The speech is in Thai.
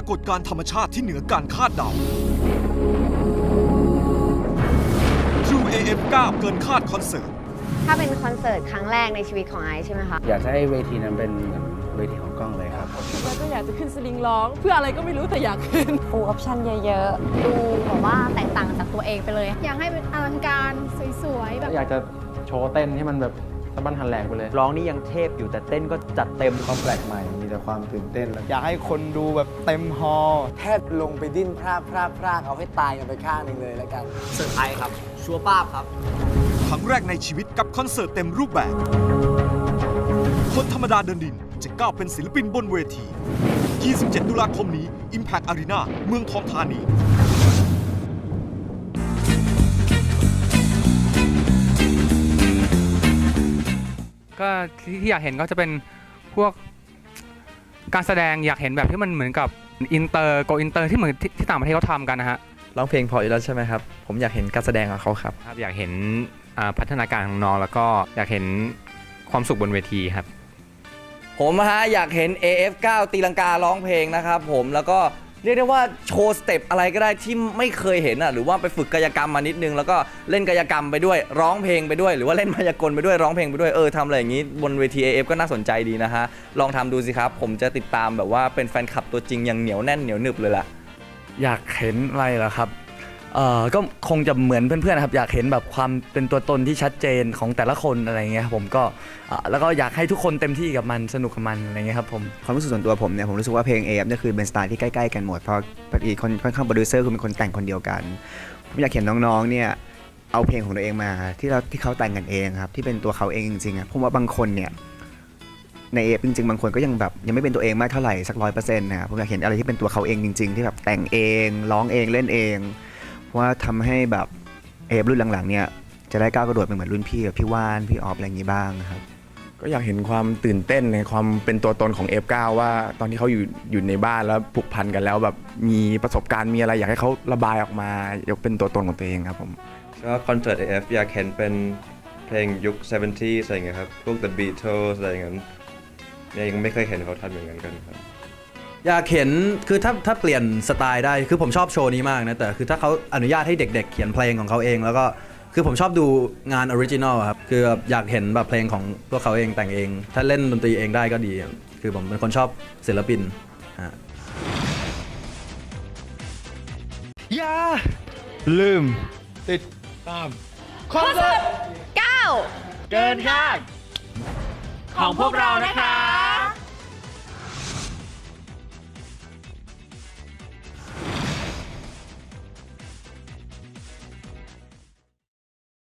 ากฏการณ์ธรรมชาติที่เหนือการคาดเดา True AF9 เกินคาดคอนเสิร์ต ถ้าเป็นคอนเสิร์ตครั้งแรกในชีวิตของไอซ์ใช่ไหมคะ อยากจะให้เวทีนั้นเป็นเหมือนเวทีของกล้องเลยครับ แล้วก็อยากจะขึ้นสลิงร้อง เพื่ออะไรก็ไม่รู้แต่อยากขึ้น ฟูลออปชั่นเยอะๆ ดูแบบว่าแตกต่างจากตัวเองไปเลย อยากให้เป็นอลังการสวยๆ แบบ อยากจะโชว์เต้นให้มันแบบ สะบั้นหันแหลกไปเลย ร้องนี่ยังเทพอยู่แต่เต้นก็จัดเต็มความแปลกใหม่ มีแต่ความตื่นเต้นแล้วอยากให้คนดูแบบเต็มฮอลล์แทบลงไปดิ้นพรากพรากพรากเอาให้ตายกันไปข้างหนึ่งเลยแล้วกันเซอร์ไพรส์ครับ ชัวร์ป้าบครับ ครั้งแรกในชีวิตกับคอนเสิร์ตเต็มรูปแบบ คนธรรมดาเดินดินจะก้าวเป็นศิลปินบนเวที 27 ตุลาคมนี้ Impact Arena เมืองทองธานี ที่อยากเห็นก็จะเป็นพวกการแสดงอยากเห็นแบบที่มันเหมือนกับอินเตอร์โกอินเตอร์ที่เหมือนที่ที่ต่างประเทศเขาทำกันนะฮะร้องเพลงพออยู่แล้วใช่ไหมครับ ผมอยากเห็นการแสดงของเขาครับ ครับอยากเห็นอ่าพัฒนาการของน้องแล้วก็อยากเห็นความสุขบนเวทีครับ ผมนะฮะอยากเห็น AF9 ตีลังการ้องเพลงนะครับผมแล้วก็ เรียกได้ว่าโชว์สเต็ปอะไรก็ได้ที่ไม่เคยเห็นอะหรือว่าไปฝึกกายกรรมมานิดนึง แล้วก็เล่นกายกรรมไปด้วยร้องเพลงไปด้วย หรือว่าเล่นมายากลไปด้วยร้องเพลงไปด้วยเออทำอะไรอย่างนี้บนเวที AF ก็น่าสนใจดีนะฮะลองทำดูสิครับ ผมจะติดตามแบบว่าเป็นแฟนคลับตัวจริงอย่างเหนียวแน่นเหนียวหนึบเลยล่ะอยากเห็นอะไรเหรอครับ เอ่อก็คงจะเหมือนเพื่อนๆนะครับอยากเห็นแบบความเป็นตัวตนที่ชัดเจนของแต่ละคนอะไรเงี้ยครับผมก็อะแล้วก็อยากให้ทุกคนเต็มที่กับมันสนุกกับมันอะไรเงี้ยครับผม ความรู้สึกส่วนตัวผมเนี่ยผมรู้สึกว่าเพลงเอฟเนี่ยคือเป็นสไตล์ที่ใกล้ๆกันหมดเพราะปกติคนค่อนข้างโปรดิวเซอร์คือเป็นคนแต่งคนเดียวกันผมอยากเห็นน้องๆเนี่ยเอาเพลงของตัวเองมาที่เราที่เขาแต่งกันเองครับที่เป็นตัวเขาเองจริงๆอะผมว่าบางคนเนี่ยในเอฟจริงๆบางคนก็ยังแบบยังไม่เป็นตัวเองมากเท่าไหร่สักร้อยเปอร์เซ็นต์นะครับผมอยากเห็นอะไรที่เป็นตัวเขาเองจริง ๆ ที่แบบแต่งเองร้องเองเล่นเอง ว่าทำให้แบบเอฟรุ่นหลังๆเนี่ยจะได้ก้าวกระโดดเป็นเหมือนรุ่นพี่แบบพี่ว่านพี่ออฟอะไรอย่างนี้บ้างครับก็อยากเห็นความตื่นเต้นในความเป็นตัวตนของ F9 ว่าตอนที่เขาอยู่อยู่ในบ้านแล้วผูกพันกันแล้วแบบมีประสบการณ์มีอะไรอยากให้เขาระบายออกมายกเป็นตัวตนของตัวเองครับผมก็คอนเสิร์ต AF อยากเห็นเป็นเพลงยุค 70 อะไรเงี้ยครับ พวก The Beatles อะไรอย่างนั้นเนี่ยยังไม่เคยเห็นเขาทำอย่างนั้นกันครับ อยากเห็นคือถ้าถ้าเปลี่ยนสไตล์ได้คือผมชอบโชว์นี้มากนะแต่คือถ้าเขาอนุญาตให้เด็ก ๆ เขียนเพลงของเขาเอง แล้วก็คือผมชอบดูงานออริจินอลครับคือแบบอยากเห็นแบบเพลงของพวกเขาเองแต่งเอง ถ้าเล่นดนตรีเองได้ก็ดี คือผมเป็นคนชอบศิลปินฮะอย่าลืม ติดตาม9เกินคาดของพวกเรานะคะ